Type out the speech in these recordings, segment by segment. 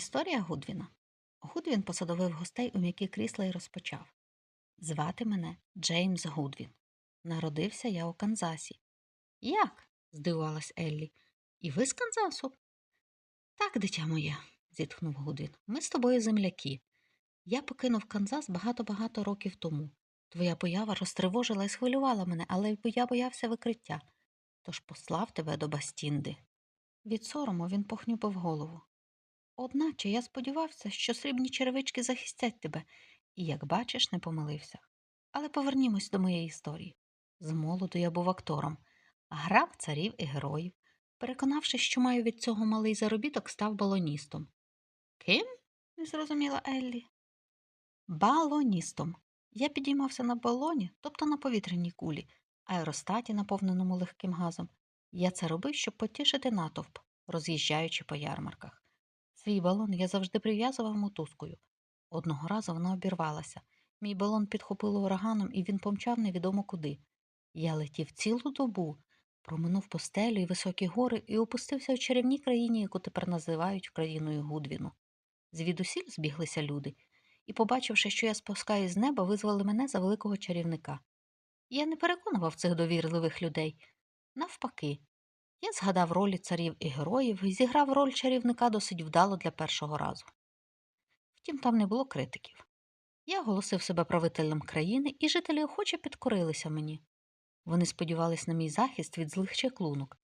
Історія Гудвіна. Гудвін посадовив гостей у м'які крісла і розпочав. Звати мене Джеймс Гудвін. Народився я у Канзасі. Як? здивувалась Еллі. І ви з Канзасу? Так, дитя моє, зітхнув Гудвін. Ми з тобою земляки. Я покинув Канзас багато-багато років тому. Твоя поява розтривожила і схвилювала мене, але я боявся викриття, тож послав тебе до Бастінди. Від сорому він похнюпив голову. Одначе я сподівався, що срібні черевички захистять тебе, і, як бачиш, не помилився. Але повернімось до моєї історії. З молоду я був актором, грав царів і героїв. Переконавшись, що маю від цього малий заробіток, став балоністом. Ким? не зрозуміла Еллі. Балоністом. Я підіймався на балоні, тобто на повітряній кулі, аеростаті, наповненому легким газом. Я це робив, щоб потішити натовп, роз'їжджаючи по ярмарках. Свій балон я завжди прив'язував мотузкою. Одного разу вона обірвалася. Мій балон підхопило ураганом, і він помчав невідомо куди. Я летів цілу добу, проминув постелю і високі гори і опустився у чарівній країні, яку тепер називають країною Гудвіну. Звідусіль збіглися люди, і, побачивши, що я спускаюсь з неба, визвали мене за великого чарівника. Я не переконував цих довірливих людей. Навпаки, я згадав ролі царів і героїв і зіграв роль чарівника досить вдало для першого разу. Втім, там не було критиків. Я оголосив себе правителем країни, і жителі охоче підкорилися мені. Вони сподівались на мій захист від злих чеклунок,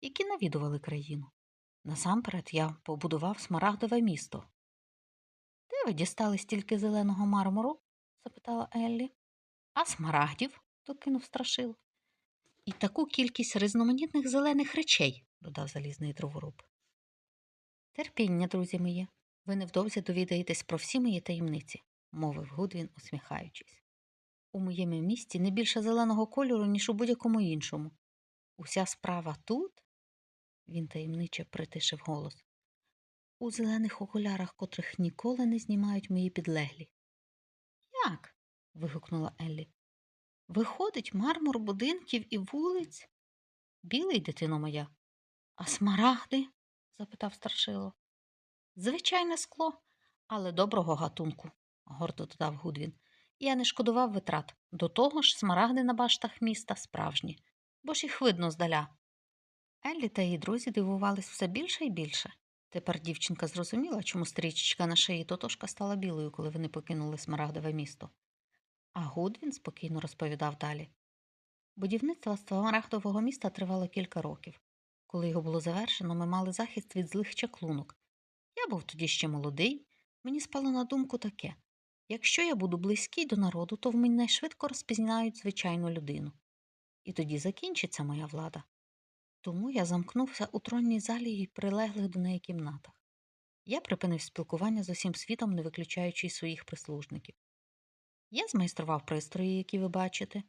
які навідували країну. Насамперед я побудував смарагдове місто. Де ви дістали стільки зеленого мармуру? запитала Еллі. А смарагдів? докинув страшило. І таку кількість різноманітних зелених речей, додав залізний дроворуб. Терпіння, друзі мої, ви невдовзі довідаєтесь про всі мої таємниці, мовив Гудвін, усміхаючись. У моєму місті не більше зеленого кольору, ніж у будь-якому іншому. Уся справа тут, він таємниче притишив голос, у зелених окулярах, котрих ніколи не знімають мої підлеглі. Як? вигукнула Еллі. Виходить мармур будинків і вулиць? Білий, дитино моя. А смарагди? запитав старшило. Звичайне скло, але доброго гатунку, гордо додав Гудвін. Я не шкодував витрат. До того ж, смарагди на баштах міста справжні, бо ж їх видно здаля. Еллі та її друзі дивувались все більше і більше. Тепер дівчинка зрозуміла, чому стрічечка на шиї тотошка стала білою, коли вони покинули смарагдове місто. А Гудвін спокійно розповідав далі. Будівництво смарагдового міста тривало кілька років. Коли його було завершено, ми мали захист від злих чаклунок. Я був тоді ще молодий, мені спало на думку таке якщо я буду близький до народу, то в мене швидко розпізнають звичайну людину. І тоді закінчиться моя влада. Тому я замкнувся у тронній залі і прилеглих до неї кімнатах. Я припинив спілкування з усім світом, не виключаючи своїх прислужників. Я змайстрував пристрої, які ви бачите, і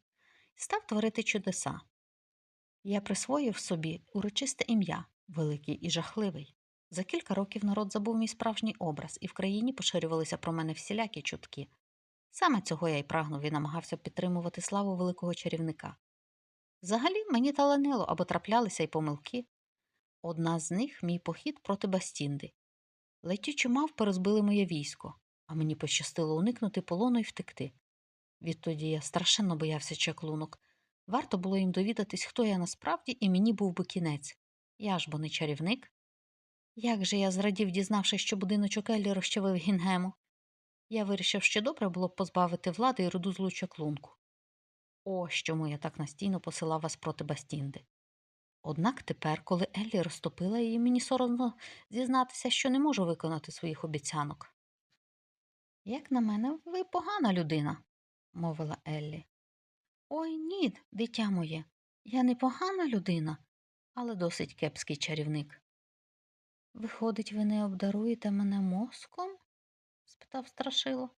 став творити чудеса. Я присвоїв собі урочисте ім'я, великий і жахливий. За кілька років народ забув мій справжній образ, і в країні поширювалися про мене всілякі чутки. Саме цього я й прагнув і намагався підтримувати славу великого чарівника. Взагалі мені таланило або траплялися й помилки. Одна з них мій похід проти Бастінди. Летючі мавпи розбили моє військо, а мені пощастило уникнути полону і втекти. Відтоді я страшенно боявся чаклунок. Варто було їм довідатись, хто я насправді, і мені був би кінець. Я ж бо не чарівник. Як же я зрадів, дізнавшись, що будиночок Еллі розчавив Гінгему. Я вирішив, що добре було б позбавити влади і роду злу чаклунку. Ось чому я так настійно посилав вас проти Бастінди. Однак тепер, коли Еллі розтопила її, мені соромно зізнатися, що не можу виконати своїх обіцянок. Як на мене, ви погана людина, мовила Еллі. Ой ні, дитя моє, я не погана людина, але досить кепський чарівник. Виходить, ви не обдаруєте мене мозком? спитав страшило.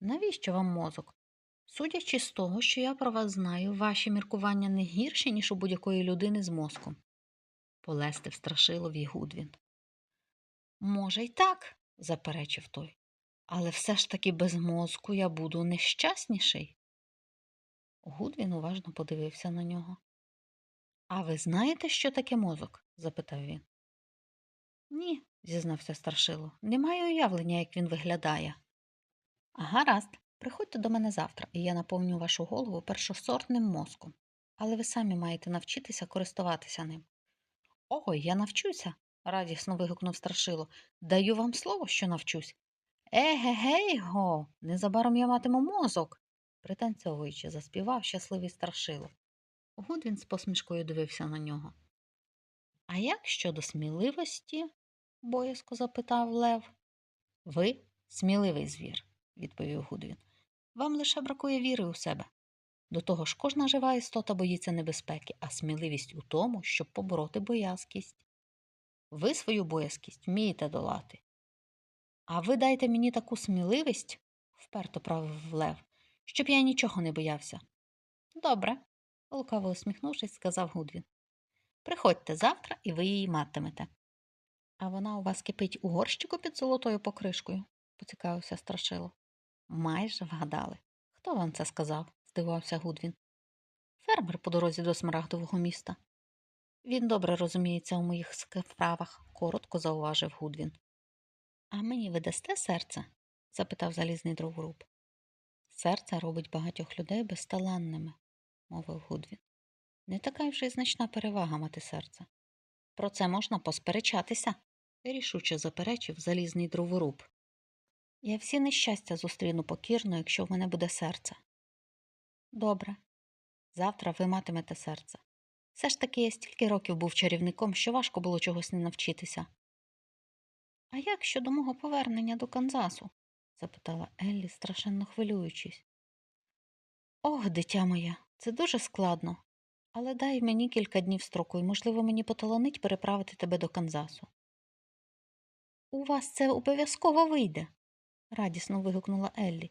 Навіщо вам мозок? Судячи з того, що я про вас знаю, ваші міркування не гірші, ніж у будь-якої людини з мозком, полестив страшилові Гудвін. Може, й так, заперечив той, але все ж таки без мозку я буду нещасніший. Гудвін уважно подивився на нього. А ви знаєте, що таке мозок? запитав він. Ні, зізнався старшило. Не маю уявлення, як він виглядає. Гаразд, приходьте до мене завтра, і я наповню вашу голову першосортним мозком. Але ви самі маєте навчитися користуватися ним. Ой, я навчуся, радісно вигукнув старшило. Даю вам слово, що навчусь. Еге-гей го, незабаром я матиму мозок, пританцьовуючи, заспівав щасливий старшило. Гудвін з посмішкою дивився на нього. А як щодо сміливості? боязко запитав Лев. Ви сміливий звір, відповів Гудвін. Вам лише бракує віри у себе. До того ж, кожна жива істота боїться небезпеки, а сміливість у тому, щоб побороти боязкість. Ви свою боязкість вмієте долати. А ви дайте мені таку сміливість, вперто правив Лев, щоб я нічого не боявся. Добре, лукаво усміхнувшись, сказав Гудвін. Приходьте завтра, і ви її матимете. А вона у вас кипить у горщику під золотою покришкою, поцікавився страшило. Майже вгадали. Хто вам це сказав? здивувався Гудвін. Фермер по дорозі до смарагдового міста. Він добре розуміється у моїх справах, коротко зауважив Гудвін. А мені ви дасте серце? запитав залізний дроворуб. Серце робить багатьох людей безталанними, мовив Гудвін. Не така вже й значна перевага мати серце. Про це можна посперечатися, рішуче заперечив залізний дроворуб. Я всі нещастя зустріну покірно, якщо в мене буде серце. Добре, завтра ви матимете серце. Все ж таки я стільки років був чарівником, що важко було чогось не навчитися. А як щодо мого повернення до Канзасу? запитала Еллі, страшенно хвилюючись. Ох, дитя моє, це дуже складно. Але дай мені кілька днів строку, і, можливо, мені поталанить переправити тебе до Канзасу. У вас це обов'язково вийде, радісно вигукнула Еллі.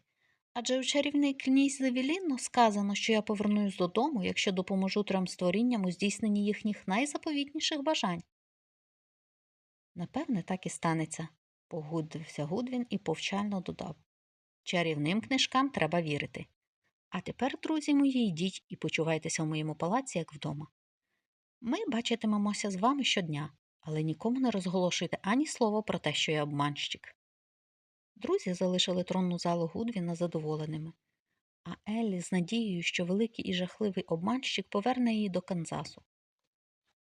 Адже у чарівній князь Завілінно сказано, що я повернусь додому, якщо допоможу трьом створінням у здійсненні їхніх найзаповітніших бажань. Напевне, так і станеться, погодився Гудвін і повчально додав. Чарівним книжкам треба вірити. А тепер, друзі мої, йдіть і почувайтеся в моєму палаці, як вдома. Ми бачитимемося з вами щодня, але нікому не розголошуйте ані слова про те, що я обманщик. Друзі залишили тронну залу Гудвіна задоволеними, а Еллі з надією, що великий і жахливий обманщик поверне її до Канзасу.